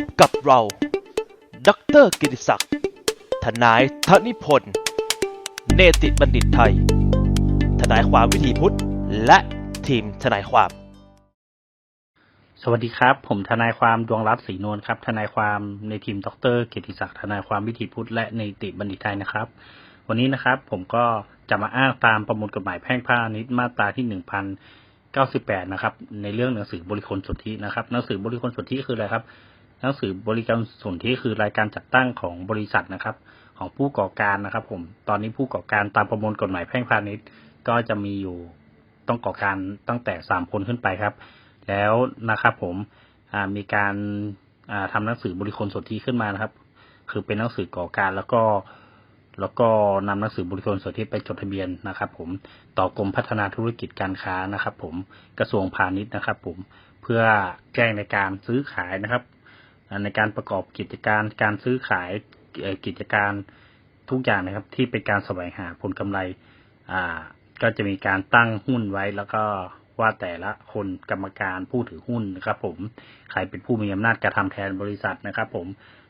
บกับเรา ดรกิติศักดิ์ ทนายธนิพนธ์ เนติบัณฑิตไทย ทนายความวิถีพุทธ และทีมทนายความ สวัสดีครับ ผมทนายความดวงรัตน์ศรีนวลครับ ทนายความในทีมดรกียรติศักดิ์ ทนายความวิถีพุทธ และในติบัณฑิตไทยนะครับ วันนี้นะครับผมก็จะมาอ้างตามประมวลกฎหมายแพ่งพาณิชย์มาตราที่หนึ่งพันเก้าสิบแปดนะครับ ในเรื่องหนังสือบริคลสนธินะครับ หนังสือบริคลสนธิคืออะไรครับ หนังสือบริการสนธิคือรายการจัดตั้งของบริษัทนะครับ ของผู้ก่อการนะครับ ผม ตอนนี้ผู้ก่อการตามประมวลกฎหมายแพ่งพาณิชย์ ก็จะมีอยู่ต้องก่อการตั้งแต่สามคนขึ้นไปครับ แล้วนะครับผมมีการาทำหนังสือบริคลสนธิขึ้นมานะครับ คือเป็นหนังสือก่อการแล้วก็แล้วก็นำหนังสือบริคลสนธิไปจดทะเบียนนะครับ ผมต่อกรมพัฒนาธุรกิจการค้านะครับ ผมกระทรวงพาณิชย์นะครับ ผมเพื่อแจ้งในการซื้อขายนะครับ ในการประกอบกิจการการซื้อขายกิจการทุกอย่างนะครับ ที่เป็นการแสวงหาผลกำไร อ่า ก็จะมีการตั้งหุ้นไว้แล้วก็ว่าแต่ละคนกรรมการผู้ถือหุ้นนะครับ ผมใครเป็นผู้มีอำนาจกระทำแทนบริษัทนะครับ ผม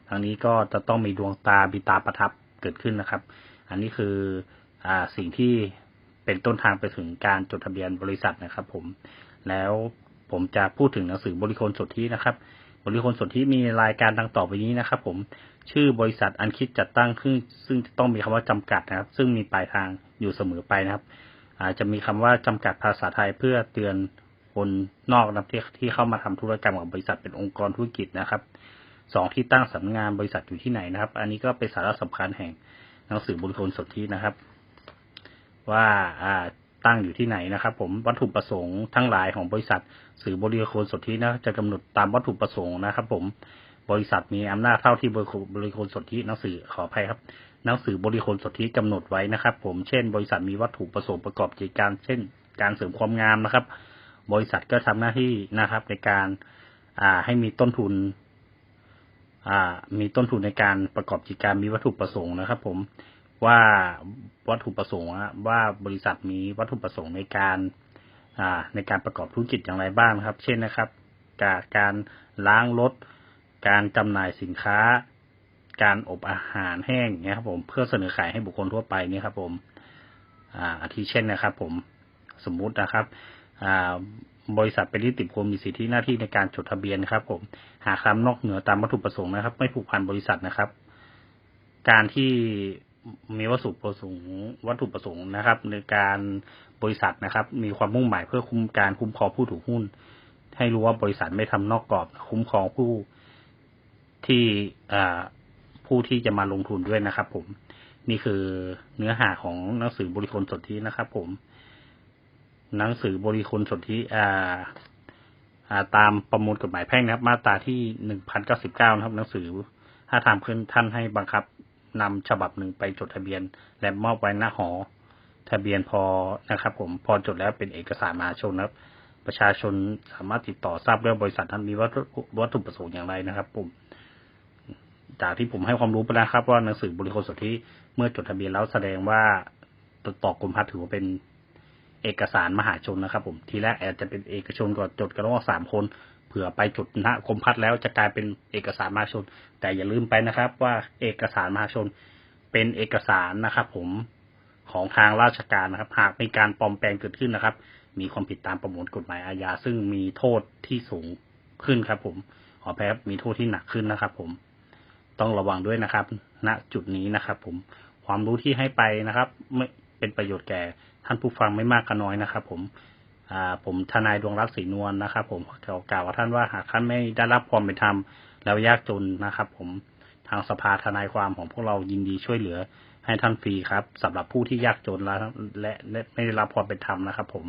ทางนี้ก็จะต้องมีดวงตาบิตาประทับเกิดขึ้นนะครับ อันนี้คืออ่าสิ่งที่เป็นต้นทางไปถึงการจดทะเบียนบริษัทนะครับ ผมแล้วผมจะพูดถึงหนังสือบริคลสนธินะครับ บริคลสนธิมีรายการดังต่อไปนี้นะครับ ผมชื่อบริษัทอันคิดจัดตั้งขึ้นซึ่งจะต้องมีคำว่าจำกัดนะครับ ซึ่งมีปลายทางอยู่เสมอไปนะครับอาจจะมีคำว่าจำกัดภาษาไทยเพื่อเตือนคนนอกนะครับที่ที่เข้ามาทำธุรกรรมกับบริษัทเป็นองค์กรธุรกิจนะครับสองที่ตั้งสำนักงานบริษัทอยู่ที่ไหนนะครับ อันนี้ก็เป็นสาระสำคัญแห่งหนังสือบริคลสนธินะครับ ว่าอ่า ตั้งอยู่ที่ไหนนะครับ ผมวัตถุประสงค์ทั้งหลายของบริษัทสื่อบริโคลสนธินะจะกำหนดตามวัตถุประสงค์นะครับ ผมบริษัทมีอำนาจเท่าที่บริคลบริคลสนธิหนังสือขออภัยครับหนังสือบริโคลสนธิกำหนดไว้นะครับ ผมเช่น บริษัทมีวัตถุประสงค์ประกอบกิจการ เช่น การเสริมความงามนะครับ บริษัทก็ทำหน้าที่นะครับ ในการอ่าให้มีต้นทุนอ่ามีต้นทุนในการประกอบกิจการมีวัตถุประสงค์นะครับ ผม ว่าวัตถุประสงค์ว่าบริษัทมีวัตถุประสงค์ในการในการประกอบธุรกิจอย่างไรบ้างครับ เช่นนะครับการการล้างรถ การจำหน่ายสินค้า การอบอาหารแห้งเนี่ยครับผมเพื่อเสนอขายให้บุคคลทั่วไปนี่ครับ ผมอ่าอาทิเช่นนะครับ ผมสมมุตินะครับอ่าบริษัทเป็นนิติบุคคลมีสิทธิหน้าที่ในการจดทะเบียนครับ ผมหากคำนอกเหนือตามวัตถุประสงค์นะครับ ไม่ผูกพันบริษัทนะครับ การที่ มีวัตถุประสงค์วัตถุประสงค์นะครับ ในการบริษัทนะครับ มีความมุ่งหมายเพื่อคุ้มการคุ้มครองผู้ถือหุ้น ให้รู้ว่าบริษัทไม่ทำนอกกรอบ คุ้มครองผู้ที่อผู้ที่จะมาลงทุนด้วยนะครับ ผม นี่คือเนื้อหาของหนังสือบริคลสนธินะครับ ผม หนังสือบริคลสนธิอ่อ่าตามประมวลกฎหมายแพ่งนะครับ มาตราที่หนึ่งพันเก้าสิบเก้านะครับ หนังสือถ้าทำขึ้นท่านให้บังคับ นำฉบับหนึ่งไปจดทะเบียน และมอบไว้หน้าหอ ทะเบียนพอนะครับ ผมพอจดแล้วเป็นเอกสารมหาชนนะครับ ประชาชนสามารถติดต่อทราบเรื่องบริษัทนั้นมีวัตถุวัตถุประสงค์อย่างไรนะครับผมจากที่ผมให้ความรู้ไปแล้วครับ ว่าหนังสือบริโภคลสนธิเมื่อจดทะเบียนแล้วแสดงว่าต่อกรมพัฒน์ถือว่าเป็นเอกสารมหาชนนะครับ ผมทีแรกอาจจะเป็นเอกชนก่อนจดกันระหว่างสามคน ผื่อไปจุดณกรมพัฒน์แล้วจะกลายเป็นเอกสารมหาชน แต่อย่าลืมไปนะครับ ว่าเอกสารมหาชนเป็นเอกสารนะครับ ผมของทางราชการนะครับ หากมีการปลอมแปลงเกิดขึ้นนะครับ มีความผิดตามประมวลกฎหมายอาญาซึ่งมีโทษที่สูงขึ้นครับ ผมขอแพ้ครับมีโทษที่หนักขึ้นนะครับ ผมต้องระวังด้วยนะครับ ณจุดนี้นะครับ ผมความรู้ที่ให้ไปนะครับ ไม่เป็นประโยชน์แก่ท่านผู้ฟังไม่มากก็น้อยนะครับ ผม ผมทนายดวงรักศรีนวลนะครับ ผมกล่าวกล่าวกับท่านว่าหากท่านไม่ได้รับความเป็นธรรมแล้วยากจนนะครับ ผมทางสภาทนายความของพวกเรายินดีช่วยเหลือให้ท่านฟรีครับสำหรับผู้ที่ยากจนและและและไม่ได้รับความเป็นธรรมนะครับ ผม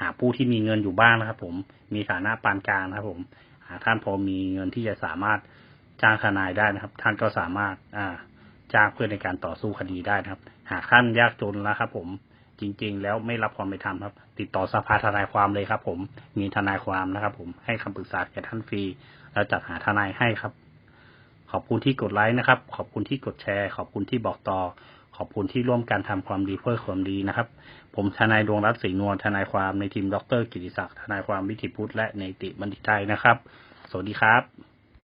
หากผู้ที่มีเงินอยู่บ้างนะครับ ผมมีฐานะปานกลางนะครับ ผม หากท่านพอมีเงินที่จะสามารถจ้างทนายได้นะครับ ท่านก็สามารถ อ่าจ้างเพื่อในการต่อสู้คดีได้นะครับ หากท่านยากจนแล้วครับ ผม จริง ๆ แล้วไม่รับความเป็นธรรมครับ ติดต่อสภาทนายความเลยครับ ผมมีทนายความนะครับ ผมให้คำปรึกษาแก่ท่านฟรี แล้วจัดหาทนายให้ครับ ขอบคุณที่กดไลค์นะครับ ขอบคุณที่กดแชร์ ขอบคุณที่บอกต่อ ขอบคุณที่ร่วมกันทำความดีเพื่อความดีนะครับ ผมทนายดวงรัตน์ศรีนวลทนายความในทีมดรกิติศักดิ์ทนายความวิถีพุทธและในติบัณฑิตไทยนะครับ สวัสดีครับ